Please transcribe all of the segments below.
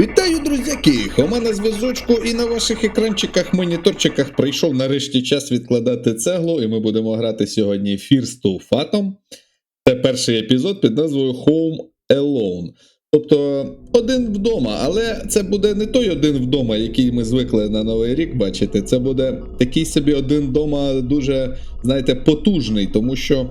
Вітаю, друзяки! Хома на зв'язочку і на ваших екранчиках, моніторчиках прийшов нарешті час відкладати цеглу, і ми будемо грати сьогодні Fears to Fatum. Це перший епізод під назвою Home Alone. Тобто один вдома, але це буде не той один вдома, який ми звикли на Новий рік бачити. Це буде такий собі один вдома дуже, знаєте, потужний, тому що.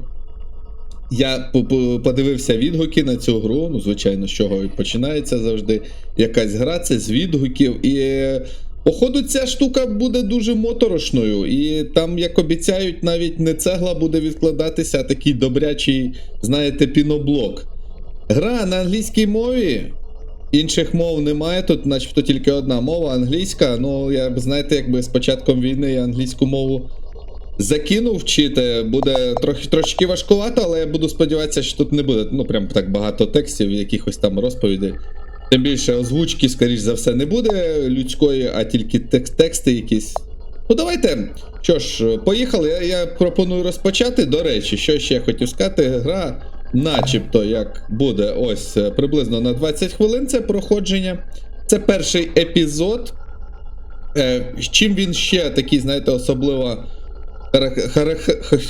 Я по- по- подивився відгуки на цю гру. Ну, звичайно, з чого починається завжди якась гра, це з відгуків. І е, походу, ця штука буде дуже моторошною. І там, як обіцяють, навіть не цегла буде відкладатися, а такий добрячий, знаєте, піноблок. Гра на англійській мові. Інших мов немає, тут начебто тільки одна мова англійська. Ну, я знаєте, якби з початком війни я англійську мову закинув вчити, буде трохи трошки важкувато, але я буду сподіватися, що тут не буде ну прям так багато текстів, якихось там розповідей. Тим більше озвучки, скоріш за все, не буде людської, а тільки текст, тексти якісь. Ну, давайте. Що ж, поїхали. Я, я пропоную розпочати. До речі, що ще я хотів сказати, гра, начебто, як буде ось е, приблизно на 20 хвилин це проходження. Це перший епізод. Е, чим він ще такий, знаєте, особливо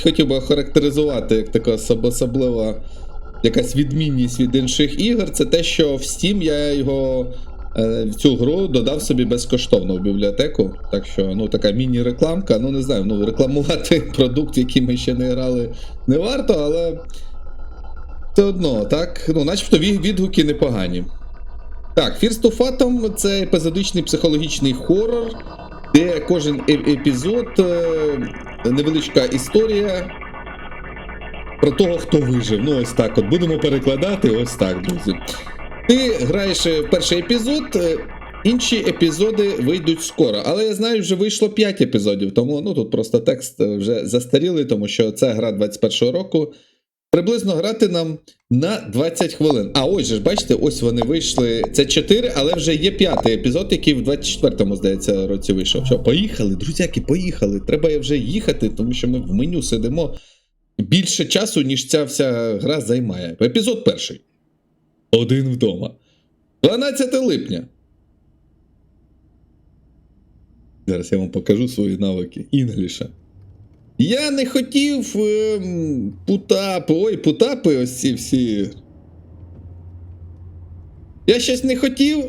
хотів би характеризувати як така особлива якась відмінність від інших ігор, це те, що в Steam я його е, в цю гру додав собі безкоштовно в бібліотеку. Так що, ну, така міні-рекламка. Ну, не знаю, ну, рекламувати продукт, який ми ще не грали, не варто, але все одно, так. Ну, начебто відгуки непогані. Так, Fears to Fatum це епізодичний психологічний хорор, де кожен епізод е, невеличка історія про того, хто вижив. Ну, ось так. От будемо перекладати, ось так, друзі. Ти граєш е, перший епізод, е, інші епізоди вийдуть скоро. Але я знаю, вже вийшло 5 епізодів, тому ну тут просто текст е, вже застарілий, тому що це гра 21-го року. Приблизно грати нам на 20 хвилин. А ось же ж, бачите, ось вони вийшли. Це 4, але вже є п'ятий епізод, який в 24-му, здається, році вийшов. Що, поїхали, друзяки, поїхали. Треба вже їхати, тому що ми в меню сидимо більше часу, ніж ця вся гра займає. Епізод перший. Один вдома. 12 липня. Зараз я вам покажу свої навики інгліша. Я не хотів ем, путапи. Ой, путапи ось ці всі. Я щось не хотів,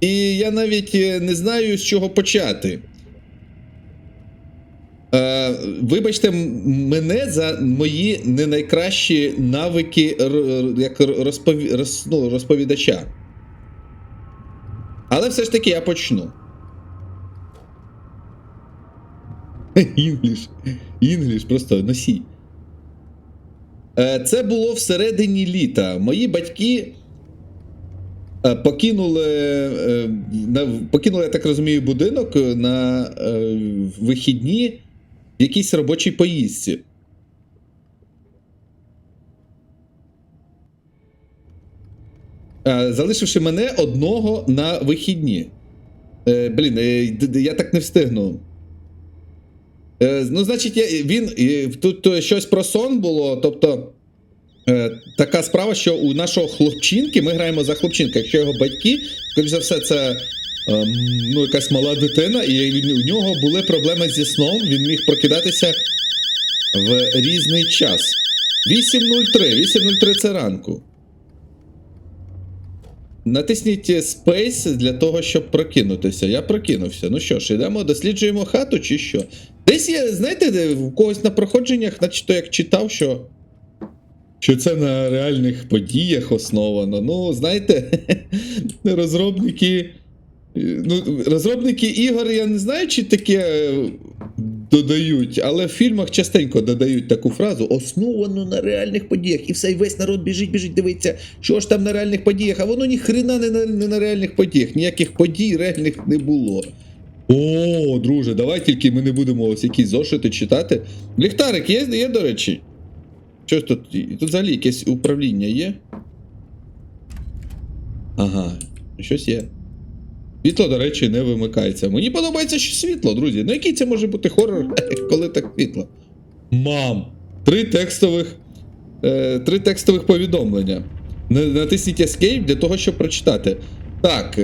і я навіть е, не знаю, з чого почати. Е, вибачте мене за мої не найкращі навики як розпові... роз... ну, розповідача. Але все ж таки я почну. Інгліш. Інгліш, просто носій. Е, Це було всередині літа. Мої батьки е, покинули, е, покинули, я так розумію, будинок на вихідні в якійсь робочій поїздці. Залишивши мене одного на вихідні. Блін, я так не встигну. Е, ну, значить, він тут е, щось про сон було. Тобто, е, така справа, що у нашого хлопчинки, ми граємо за хлопчинка, якщо його батьки, скоріш за все, це ну, якась мала дитина, і у нього були проблеми зі сном, він міг прокидатися в різний час. 8.03, 8.03 це ранку. Натисніть Space для того, щоб прокинутися. Я прокинувся. Ну що ж, йдемо, досліджуємо хату чи що? Десь я, знаєте, в когось на проходженнях, начебто як читав, що. Що це на реальних подіях основано. Ну, знаєте, розробники. Ну, розробники ігор, я не знаю, чи таке е, додають, але в фільмах частенько додають таку фразу: основано на реальних подіях. І все, і весь народ біжить, біжить, дивиться, що ж там на реальних подіях, а воно ніхрена не на, не на реальних подіях. Ніяких подій реальних не було. О, друже, давай тільки ми не будемо ось якісь зошити читати. Ліхтарик є, є, до речі. Що ж тут? Тут взагалі якесь управління є? Ага, щось є. Світло, до речі, не вимикається. Мені подобається, що світло, друзі. Ну який це може бути хорор, коли так світло? Мам! Три текстових. Е, три текстових повідомлення. На- Натисніть Escape для того, щоб прочитати. Так.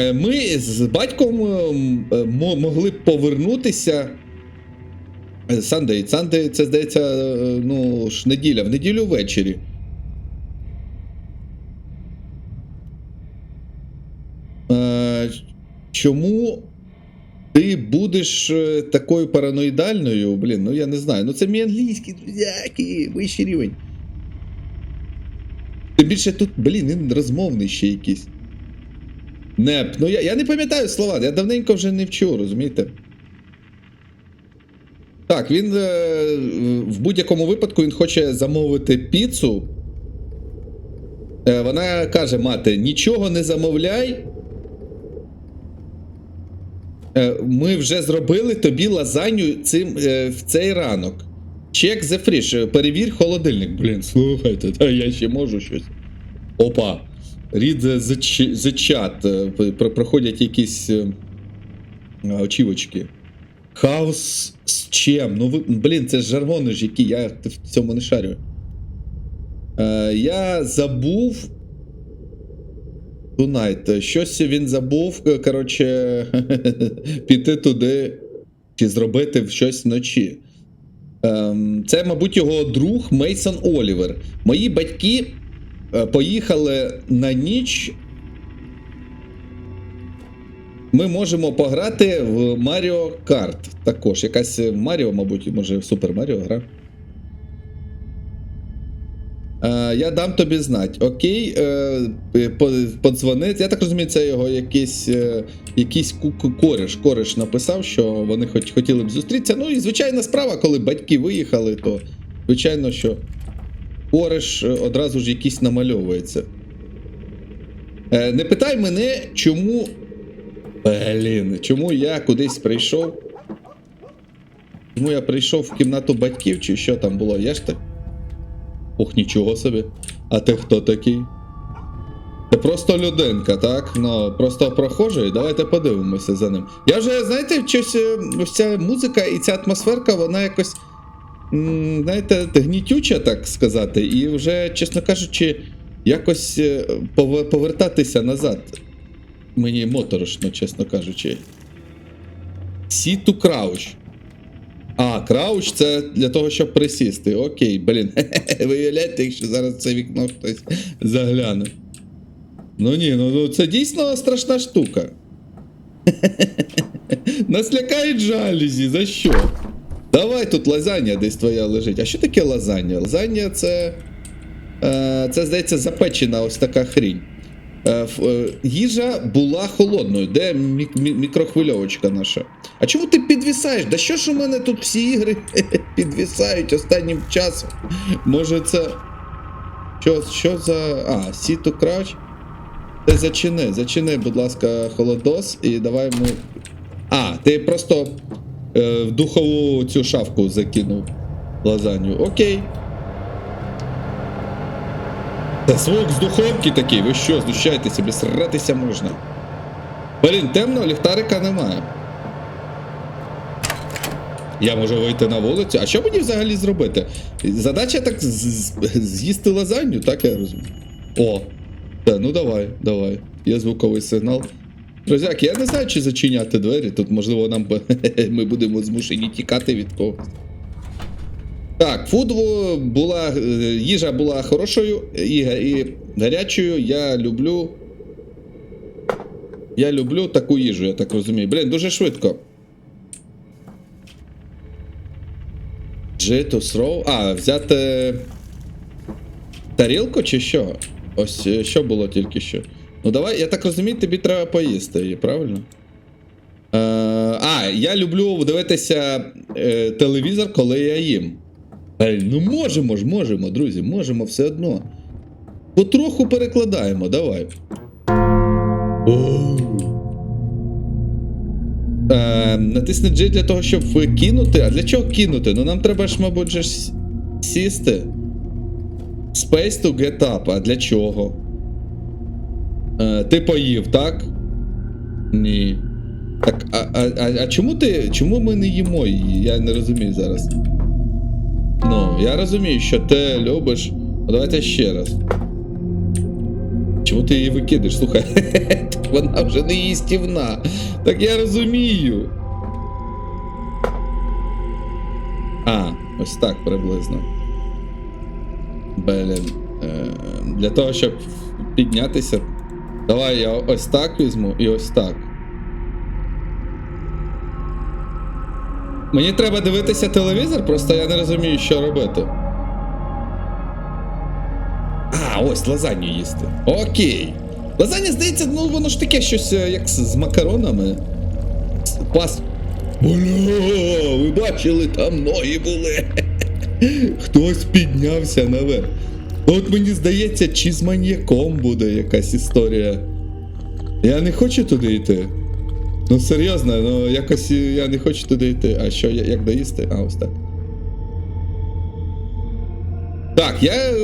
Е, е, ми з батьком е, мо- могли повернутися. Е, Сандей, Сандей, це здається, е, ну ж неділя, в неділю ввечері. Е, чому ти будеш е, такою параноїдальною? Блін, ну я не знаю. Ну це мій англійський, друзяки, вищий рівень. Тим більше тут, блін, він розмовний ще якийсь. Неп. Ну я, я не пам'ятаю слова, я давненько вже не вчу, розумієте? Так, він е, в будь-якому випадку він хоче замовити піцу. Е, вона каже: мати, нічого не замовляй. Е, ми вже зробили тобі лазанью цим, е, в цей ранок. Чек the fridge, перевір холодильник. Блін, слухайте, та я ще можу щось. Опа. Read the, the, chat. Е, Проходять якісь е, очівочки. Хаус з чим? Ну, ви, блін, це ж жаргони ж які, я в цьому не шарю. Е, я забув. Tonight. Щось він забув, е, коротше, піти туди чи зробити щось вночі. Ем, це, мабуть, його друг Мейсон Олівер. Мої батьки е, поїхали на ніч. Ми можемо пограти в Маріо Карт. Також якась е, Маріо, мабуть, може Супер Маріо гра. Е, я дам тобі знати. Окей, е, по- Я так розумію, це його якийсь, е, якийсь кореш. Кореш написав, що вони хотіли б зустрітися. Ну і звичайна справа, коли батьки виїхали, то звичайно, що кореш е, одразу ж якийсь намальовується. Е, не питай мене, чому. Блін, чому я кудись прийшов? Чому я прийшов в кімнату батьків, чи що там було? Я ж так. Ох, нічого собі. А ти хто такий? Це просто людинка, так? Ну, просто прохожий. Давайте подивимося за ним. Я вже, знаєте, щось, е, ця музика і ця атмосферка, вона якось. Знаєте, гнітюча, так сказати, і вже, чесно кажучи, якось е, повертатися назад. Мені моторошно, чесно кажучи. Сіту крауч. А, крауч це для того, щоб присісти. Окей, блін. Виявляєте, якщо зараз це вікно хтось загляне. Ну ні, ну, ну це дійсно страшна штука. Нас лякають жалюзі, за що? Давай тут лазання десь твоя лежить. А що таке лазання? Лазання це. Е, це, здається, запечена ось така хрінь. Е, е, їжа була холодною. Де мік- мі- мікрохвильовочка наша? А чому ти підвісаєш? Да що ж у мене тут всі ігри підвісають останнім часом? Може це. Що, що за. А, Сіту Крач? Ти зачини, зачини, будь ласка, холодос, і давай ми. А, ти просто е, в духову цю шафку закинув лазанью. Окей. Та звук з духовки такий, ви що, знущаєтеся, сратися можна. Блін, темно, ліхтарика немає. Я можу вийти на вулицю. А що мені взагалі зробити? Задача так з'їсти лазанью, так я розумію. О, та, ну давай, давай. Є звуковий сигнал. Друзяки, я не знаю, чи зачиняти двері. Тут, можливо, нам ми будемо змушені тікати від когось. Так, фуд була, е, їжа була хорошою і, і гарячою. Я люблю. Я люблю таку їжу, я так розумію. Блін, дуже швидко. G to. А, взяти. Тарілку чи що? Ось е, що було тільки що. Ну давай, я так розумію, тобі треба поїсти її, правильно? Е, а, я люблю дивитися е, телевізор, коли я їм. Е, ну можемо ж, можемо, друзі, можемо все одно. Потроху перекладаємо, давай. Оу. Е, натисни G для того, щоб кинути. А для чого кинути? Ну нам треба ж, мабуть, ж сісти. Space to get up. А для чого? Е, ти поїв, так? Ні. Так, а, а, а, чому ти. Чому ми не їмо її? Я не розумію зараз. Ну, я розумію, що ти любиш. Ну, Давайте ще раз. чому ти її викидаєш? Слухай, так вона вже не їстівна. Так я розумію. А, ось так приблизно. Блін. Е, для того, щоб піднятися. Давай я ось так візьму і ось так. Мені треба дивитися телевізор, просто я не розумію, що робити. А, ось лазанью їсти. Окей. Лазання, здається, ну воно ж таке щось е, як з, макаронами. Пас. Бля, ви бачили, там ноги були. Хтось піднявся наверх. От мені здається, чи з маньяком буде якась історія. Я не хочу туди йти. Ну серйозно, ну якось я не хочу туди йти. А що, як доїсти? А, ось так. Так, я е,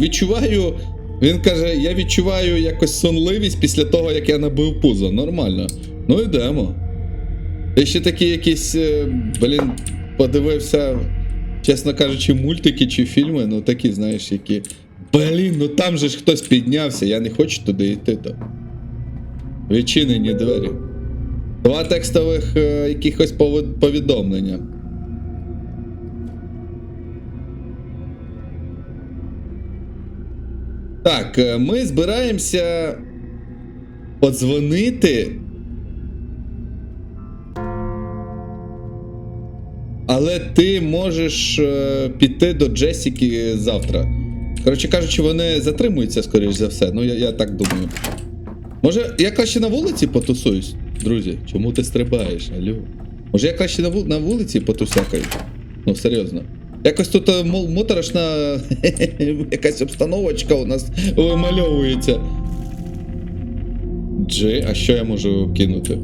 відчуваю. Він каже, я відчуваю якось сонливість після того, як я набив пузо. Нормально. Ну йдемо. Я ще такі якісь, е, блін, подивився, чесно кажучи, мультики чи фільми, ну такі, знаєш, які. Блін, ну там же ж хтось піднявся, я не хочу туди йти то. Відчинені двері. Два текстових е, якихось повідомлення. Так, е, ми збираємося подзвонити. Але ти можеш е, піти до Джесіки завтра. Коротше кажучи, вони затримуються, скоріш за все. Ну, я, я так думаю. Може, я краще на вулиці потусуюсь, друзі? Чому ти стрибаєш? Алло? Може, я краще на, вул... на вулиці потусякаю? Ну, серйозно. Якось тут е, мо- моторошна якась обстановочка у нас вимальовується. Джи, а що я можу кинути?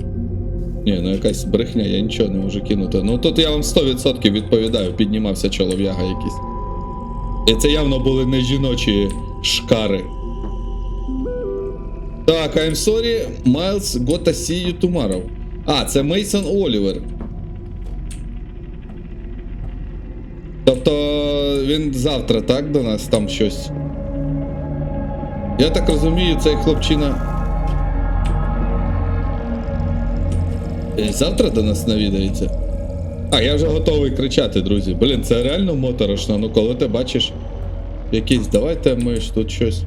Ні, ну якась брехня, я нічого не можу кинути. Ну тут я вам 100% відповідаю, піднімався чолов'яга якийсь. І це явно були не жіночі шкари. Так, I'm sorry, Miles gotta see you tomorrow. А, це Мейсон Олівер. Тобто він завтра, так, до нас там щось. Я так розумію, цей хлопчина. І завтра до нас навідається. А, я вже готовий кричати, друзі. Блін, це реально моторошно. Ну коли ти бачиш якийсь. Давайте ми ж тут щось.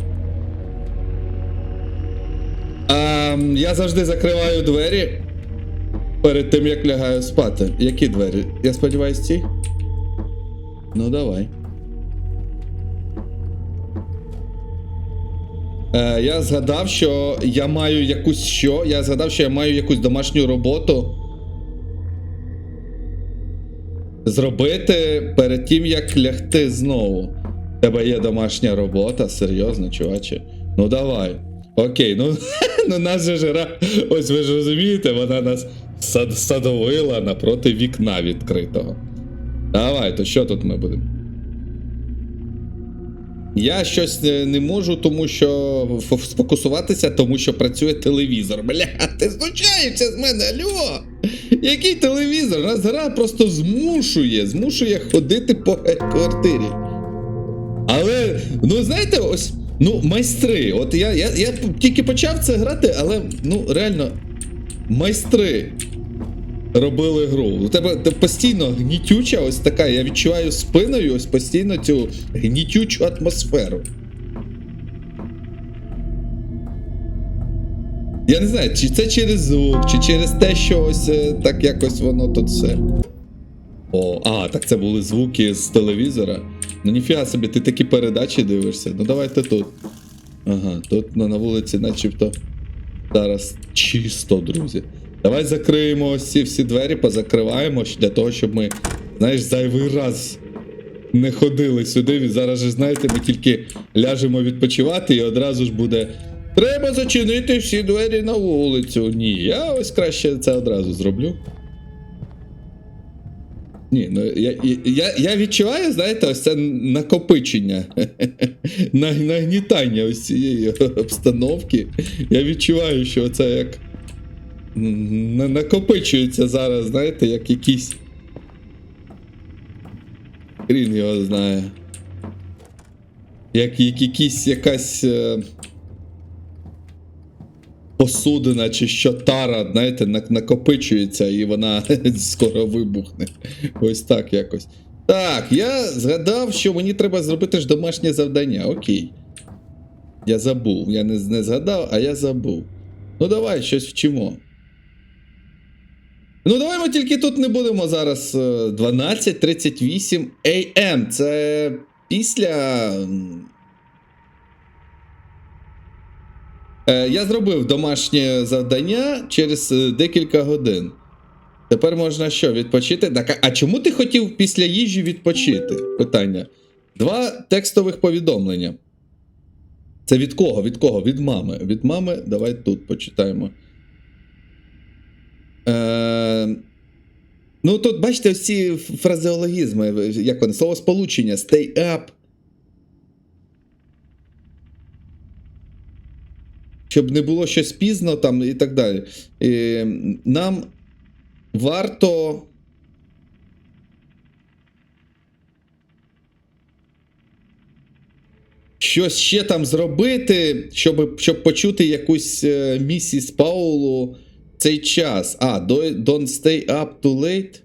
А, я завжди закриваю двері перед тим, як лягаю спати. Які двері? Я сподіваюся, ці? Ну, давай. Я згадав, що я маю якусь що? Я згадав, що я маю якусь домашню роботу. Зробити перед тим, як лягти знову. У тебе є домашня робота, серйозно, чуваче. Ну давай. Окей, ну, ну нас же ж. Ось ви ж розумієте, вона нас сад, садовила напроти вікна відкритого. Давай, то що тут ми будемо? Я щось не, не можу, тому що сфокусуватися, тому що працює телевізор. Бля, ти знущаєшся з мене, алло! Який телевізор? Нас гра просто змушує, змушує ходити по квартирі. Але, ну знаєте, ось, ну, майстри. От я, я, я тільки почав це грати, але ну реально, майстри робили гру. У тебе те постійно гнітюча, ось така. Я відчуваю спиною ось постійно цю гнітючу атмосферу. Я не знаю, чи це через звук, чи через те, що ось е, так якось воно тут все. О, а, так це були звуки з телевізора. Ну ніфіга собі, ти такі передачі дивишся. Ну давайте тут. Ага, тут ну, на вулиці, начебто. Зараз чисто, друзі. Давай закриємо ось всі двері, позакриваємо для того, щоб ми, знаєш, зайвий раз не ходили сюди. Зараз же, знаєте, ми тільки ляжемо відпочивати і одразу ж буде. Треба зачинити всі двері на вулицю. Ні, я ось краще це одразу зроблю. Ні, ну я, я, я відчуваю, знаєте, ось це накопичення, нагнітання ось цієї обстановки. Я відчуваю, що це як накопичується зараз, знаєте, як якийсь. Хрін його знає. Як, як якийсь якась. е, посудина чи що тара, знаєте, накопичується і вона скоро вибухне. Ось так якось. Так, я згадав, що мені треба зробити ж домашнє завдання. Окей. Я забув. Я не, не згадав, а я забув. Ну давай щось вчимо. Ну, давай ми тільки тут не будемо зараз е, 12.38 AM. Це після. Е, Я зробив домашнє завдання через е, декілька годин. Тепер можна що, відпочити? Так, а чому ти хотів після їжі відпочити? Питання. Два текстових повідомлення. Це від кого? Від кого? Від мами. Від мами, давай тут почитаємо. Е, ну, тут, бачите, ось ці фразеологізми, як вони, словосполучення, stay up. Щоб не було щось пізно там і так далі. Е, нам варто. Щось ще там зробити, щоб, щоб почути якусь е, місіс Паулу цей час. А, don't stay up too late.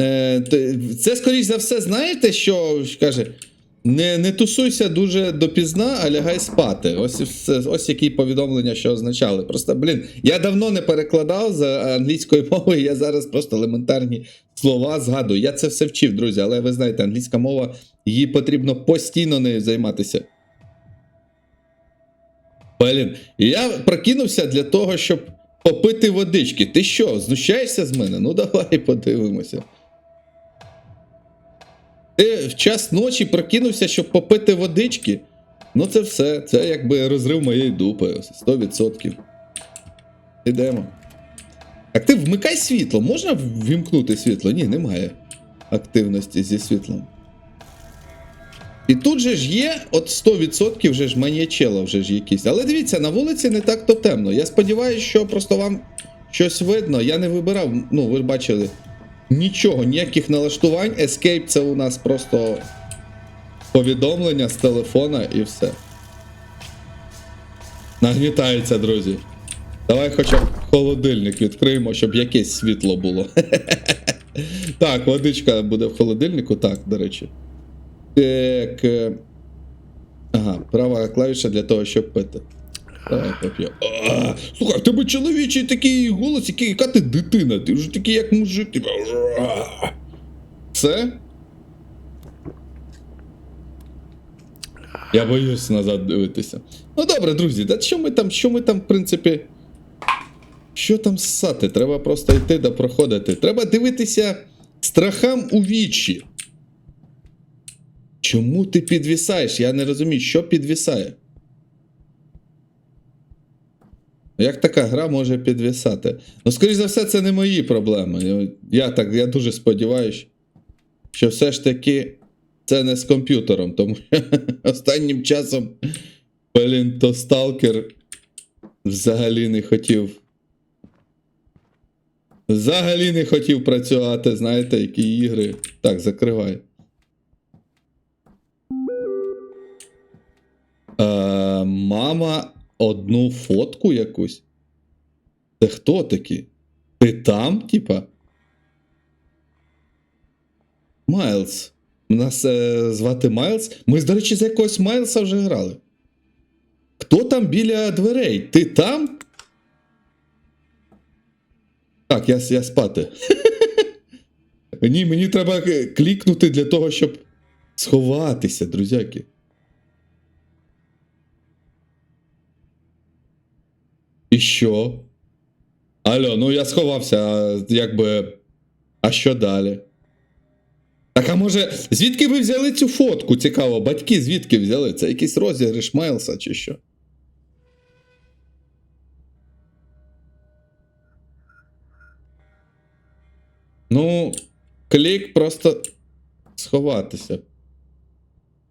Е, це, скоріш за все, знаєте, що каже? Не, не тусуйся дуже допізна, а лягай спати. Ось, ось які повідомлення, що означали. Просто, блін, я давно не перекладав з англійської мови, я зараз просто елементарні слова згадую. Я це все вчив, друзі, але ви знаєте, англійська мова, їй потрібно постійно нею займатися. Блін, я прокинувся для того, щоб попити водички. Ти що, знущаєшся з мене? Ну давай подивимося. Ти в час ночі прокинувся, щоб попити водички. Ну, це все. Це якби розрив моєї дупи. 100%. Ідемо. Так ти вмикай світло. Можна ввімкнути світло? Ні, немає активності зі світлом. І тут же ж є, от 100% вже ж маніячело вже ж якісь. Але дивіться, на вулиці не так то темно. Я сподіваюся, що просто вам щось видно. Я не вибирав, ну, ви ж бачили. Нічого, ніяких налаштувань. Escape це у нас просто повідомлення з телефона і все. Нагнітається, друзі. Давай хоча б холодильник відкриємо, щоб якесь світло було. Так, водичка буде в холодильнику, так, до речі. Так. е, Ага, права клавіша для того, щоб пити. Давай поп'ю. А, Слухай, в тебе чоловічий такий голос, який, яка ти дитина, ти вже такий як мужик. «Ура!» Це? Я боюсь назад дивитися. Ну добре, друзі, та що ми там, що ми там, в принципі. Що там ссати? Треба просто йти да проходити. Треба дивитися страхам у вічі. Чому ти підвісаєш? Я не розумію, що підвісає. Як така гра може підвісати? Ну, скоріш за все, це не мої проблеми. Я так, я дуже сподіваюся, що все ж таки це не з комп'ютером, тому останнім часом, блін, то сталкер взагалі не хотів. Взагалі не хотів працювати, знаєте, які ігри. Так, закривай. Е, мама одну фотку якусь. Це хто такі? Ти там, типа? Майлз. Нас е, звати Майлз. Ми, до речі, за якогось Майлса вже грали. Хто там біля дверей? Ти там? Так, я, я спати. Ні, мені треба к- клікнути для того, щоб сховатися, друзяки. І що? Алло, ну я сховався, а якби. А що далі? Так, а може, звідки ви взяли цю фотку? Цікаво, батьки звідки взяли? Це якийсь розіграш Майлса чи що? Ну, клік просто сховатися.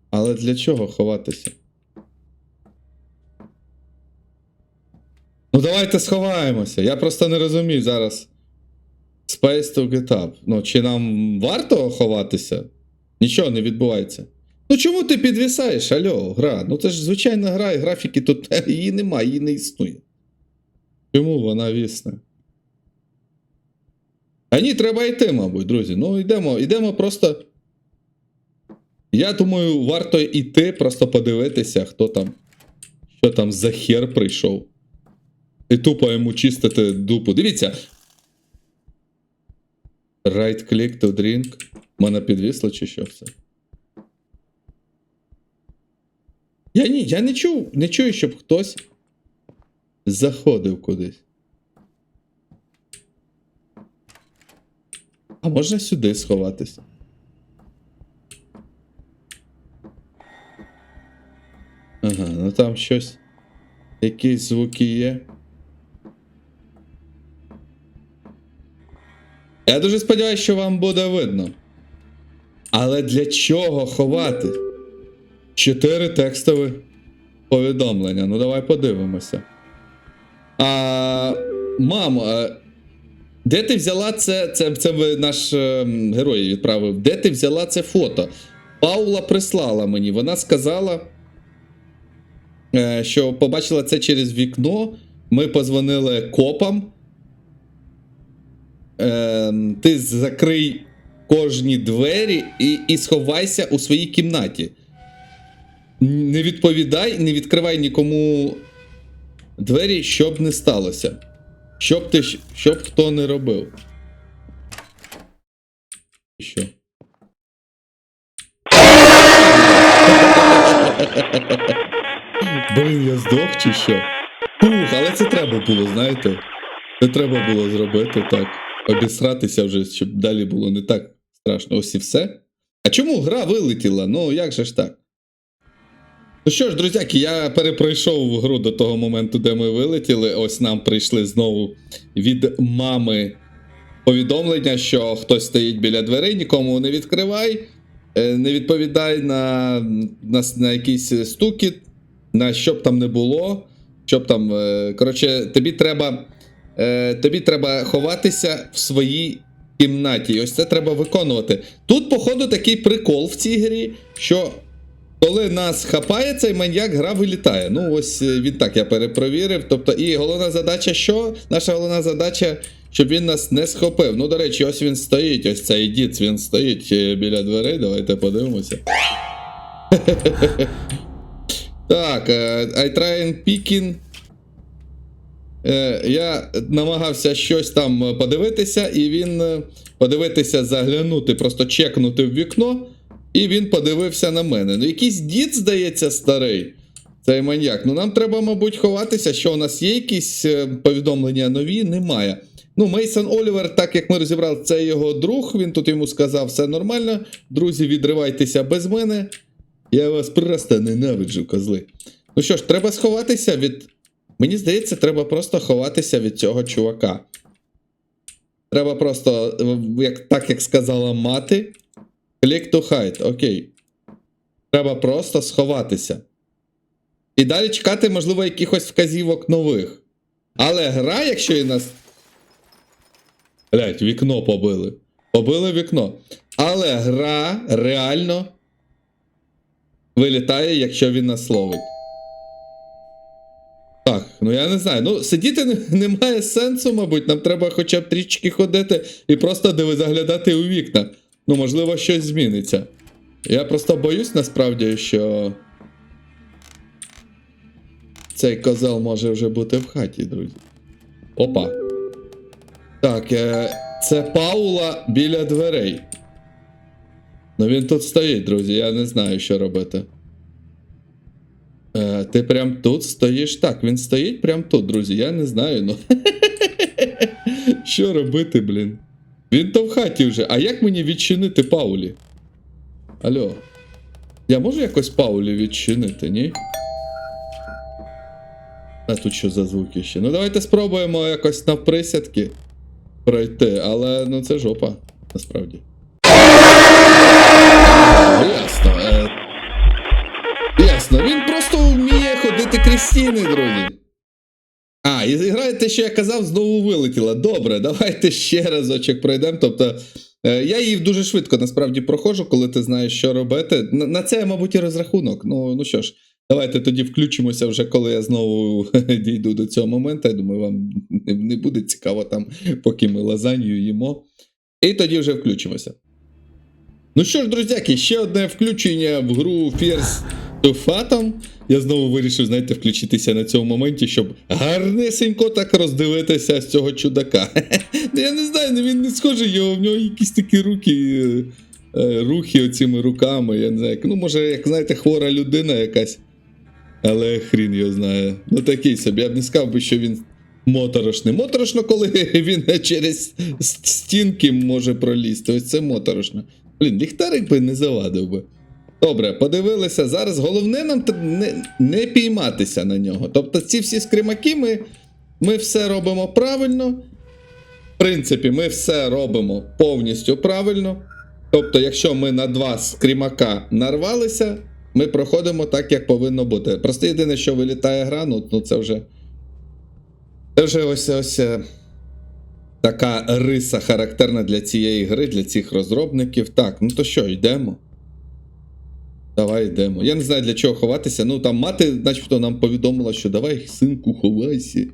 Але для чого ховатися? Ну, давайте сховаємося. Я просто не розумію зараз. Space to get up. Ну, чи нам варто ховатися? Нічого не відбувається. Ну чому ти підвісаєш? Альо, гра? Ну це ж звичайна гра, і графіки тут її немає, її не існує. Чому вона вісне? А ні, треба йти, мабуть, друзі. Ну, йдемо, йдемо просто. Я думаю, варто йти, просто подивитися, хто там. Що там за хер прийшов. І тупо йому чистити дупу. Дивіться. Right click to drink. Мене підвісло чи що все? Я ні, я не чув, не чую, щоб хтось заходив кудись. А можна сюди сховатися? Ага, ну там щось. Якісь звуки є. Я дуже сподіваюся, що вам буде видно. Але для чого ховати? Чотири текстові повідомлення. Ну, давай подивимося. А, мам, а, де ти взяла це? Це, це наш е, герой відправив. Де ти взяла це фото? Паула прислала мені. Вона сказала, що побачила це через вікно. Ми позвонили копам. Е, ти закрий кожні двері і, і сховайся у своїй кімнаті. Не відповідай, не відкривай нікому двері, щоб не сталося. Щоб ти щоб хто не робив. Що? Блін, я здох чи що? Фух, але це треба було, знаєте. Це треба було зробити так. Обісратися вже, щоб далі було не так страшно. Ось і все. А чому гра вилетіла? Ну, як же ж так? Ну що ж, друзяки, я перепройшов гру до того моменту, де ми вилетіли. Ось нам прийшли знову від мами повідомлення, що хтось стоїть біля дверей, нікому не відкривай, е, не відповідай на, на, на якийсь стукіт, на що б там не було. Щоб там. е, Коротше, тобі треба. е, Тобі треба ховатися в своїй кімнаті. І ось це треба виконувати. Тут, походу, такий прикол в цій грі, що коли нас хапає цей маньяк, гра вилітає. Ну, ось е, він так я перепровірив. Тобто, і головна задача що? Наша головна задача, щоб він нас не схопив. Ну, до речі, ось він стоїть, ось цей діц, він стоїть біля дверей. Давайте подивимося. Так, е, I try and picking. Е, Я намагався щось там подивитися, і він е, подивитися, заглянути, просто чекнути в вікно, і він подивився на мене. Ну, якийсь дід, здається, старий. Цей маньяк. Ну, нам треба, мабуть, ховатися, що у нас є якісь повідомлення нові, немає. Ну, Мейсон Олівер, так як ми розібрали, це його друг. Він тут йому сказав, все нормально. Друзі, відривайтеся без мене. Я вас просто ненавиджу, козли. Ну що ж, треба сховатися від. Мені здається, треба просто ховатися від цього чувака. Треба просто, як, так як сказала мати, click to hide, окей. Треба просто сховатися. І далі чекати, можливо, якихось вказівок нових. Але гра, якщо і нас. Блять, вікно побили. Побили вікно. Але гра реально вилітає, якщо він нас ловить. Так, ну я не знаю. Ну, сидіти не- немає сенсу, мабуть. Нам треба хоча б трішки ходити і просто диви заглядати у вікна. Ну, можливо, щось зміниться. Я просто боюсь насправді, що. Цей козел може вже бути в хаті, друзі. Опа. Так, е, це Паула біля дверей. Ну він тут стоїть, друзі, я не знаю, що робити. Е, ти прям тут стоїш. Так, він стоїть прям тут, друзі. Я не знаю, ну. Що робити, блін? Він то в хаті вже. А як мені відчинити Паулі? Алло. Я можу якось Паулі відчинити, ні? А тут що за звуки ще? Ну давайте спробуємо якось навприсядки пройти, але ну це жопа, насправді. Ясно. Е... Ясно, він просто вміє ходити крізь стіни, друзі. А, і гра, те, що я казав, знову вилетіла. Добре, давайте ще разочок пройдемо. Тобто, е, я її дуже швидко насправді проходжу, коли ти знаєш, що робити. На, на це, мабуть, і розрахунок. Ну, ну що ж, Давайте тоді включимося вже, коли я знову дійду до цього моменту. Я думаю, вам не буде цікаво там, поки ми лазанью їмо. І тоді вже включимося. Ну що ж, друзяки, ще одне включення в гру Fears to Fathom. Я знову вирішив, знаєте, включитися на цьому моменті, щоб гарнесенько так роздивитися з цього чудака. Я не знаю, ну, він не схожий, його, в нього якісь такі руки, е, рухи оціми руками. Я не знаю. Ну, може, як знаєте, хвора людина якась. Але хрін його знає. Ну такий собі. Я б не сказав би, що він моторошний. Моторошно, коли він через стінки може пролізти. Ось це моторошно. Блін, ліхтарик би не завадив би. Добре, подивилися. Зараз головне нам не, не пійматися на нього. Тобто, ці всі скримаки ми, ми все робимо правильно. В принципі, ми все робимо повністю правильно. Тобто, якщо ми на два скрімака нарвалися, ми проходимо так, як повинно бути. Просто єдине, що вилітає гра, ну, це вже. Це вже ось ось. Така риса характерна для цієї гри, для цих розробників. Так, ну то що, йдемо? Давай йдемо. Я не знаю для чого ховатися. Ну там мати, начебто, нам повідомила, що давай, синку, ховайся.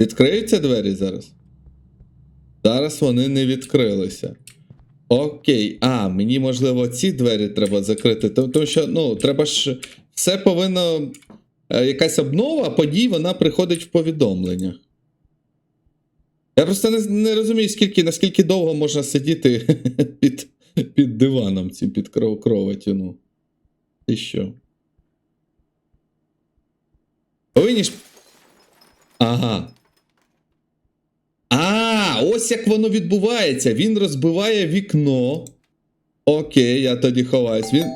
Відкриються двері зараз? Зараз вони не відкрилися. Окей, а, мені можливо ці двері треба закрити. Тому тому що, ну, треба ж. Все повинно. е, Якась обнова подій, вона приходить в повідомленнях. Я просто не, не розумію, скільки, наскільки довго можна сидіти під, під диваном цим, під кров, кроватю. Ну. І що? Повинні ж. Ага. А, ось як воно відбувається. Він розбиває вікно. Окей, я тоді ховаюсь. Він.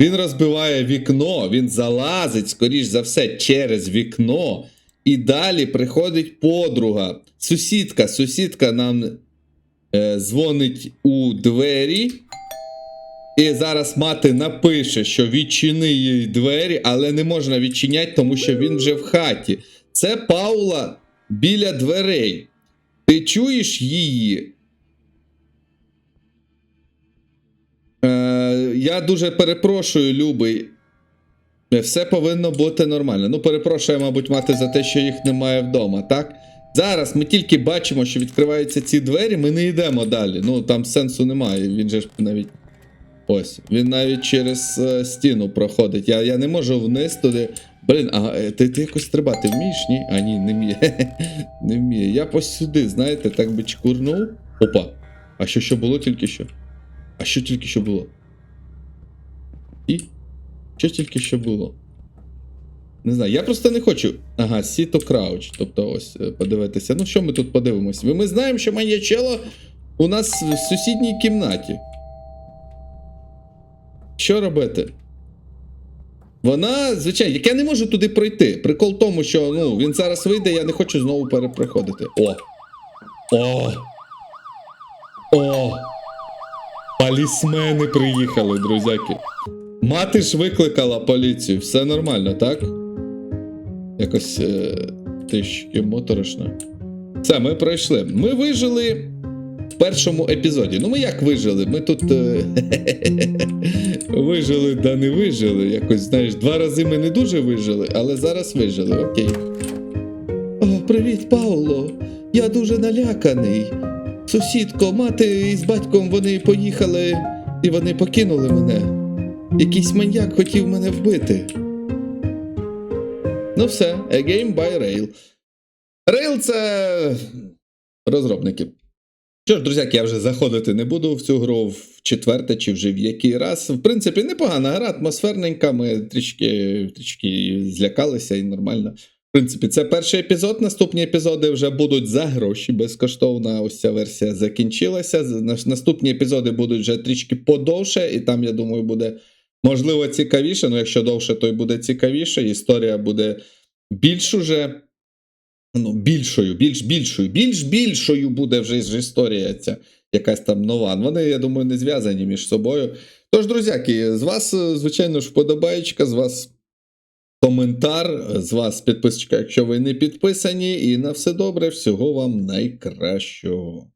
Він розбиває вікно, він залазить, скоріш за все, через вікно. І далі приходить подруга. Сусідка, сусідка нам е, дзвонить у двері. І зараз мати напише, що відчини їй двері, але не можна відчиняти, тому що він вже в хаті. Це Паула біля дверей. Ти чуєш її? Е, я дуже перепрошую, Любий. Все повинно бути нормально. Ну, перепрошую, мабуть, мати за те, що їх немає вдома, так? Зараз ми тільки бачимо, що відкриваються ці двері, ми не йдемо далі. Ну, там сенсу немає. Він же ж навіть. Ось, він навіть через е, стіну проходить. Я, я не можу вниз туди. Блін, а е, ти, ти якось стрибати вмієш, ні? А ні, не вміє. не вміє. Я ось сюди, знаєте, так би чкурнув. Опа. А що що було тільки що? А що тільки що було? І? Що тільки що було? Не знаю, я просто не хочу. Ага, сіто крауч. Тобто ось, е, подивитися. Ну, що ми тут подивимося? Ми, знаємо, що маньячело у нас в сусідній кімнаті. Що робити? Вона, звичайно, як я не можу туди пройти. Прикол в тому, що ну, він зараз вийде, я не хочу знову перепроходити. О! О! О! Полісмени приїхали, друзяки. Мати ж викликала поліцію, все нормально, так? Якось е, трішки моторошно. Все, ми пройшли. Ми вижили в першому епізоді. Ну, ми як вижили? Ми тут. Е, вижили, да не вижили. Якось, знаєш, два рази ми не дуже вижили, але зараз вижили, окей. О, привіт, Пауло. Я дуже наляканий. Сусідко, мати із батьком вони поїхали і вони покинули мене. Якийсь маньяк хотів мене вбити. Ну все, a game by Rail. Rail це розробники. Що ж, друзяки, я вже заходити не буду в цю гру в четверте чи вже в який раз. В принципі, непогана гра, атмосферненька. Ми трішки, трішки злякалися і нормально. В принципі, це перший епізод. Наступні епізоди вже будуть за гроші безкоштовна. Ось ця версія закінчилася. Наступні епізоди будуть вже трішки подовше, і там, я думаю, буде можливо цікавіше. Ну, якщо довше, то й буде цікавіше. Історія буде більш уже. Ну, більшою, більш більшою, більш більшою буде вже ж історія ця якась там нова. Вони, я думаю, не зв'язані між собою. Тож, друзяки, з вас, е, звичайно ж, вподобаєчка, з вас коментар, з вас підписочка, якщо ви не підписані. І на все добре, всього вам найкращого.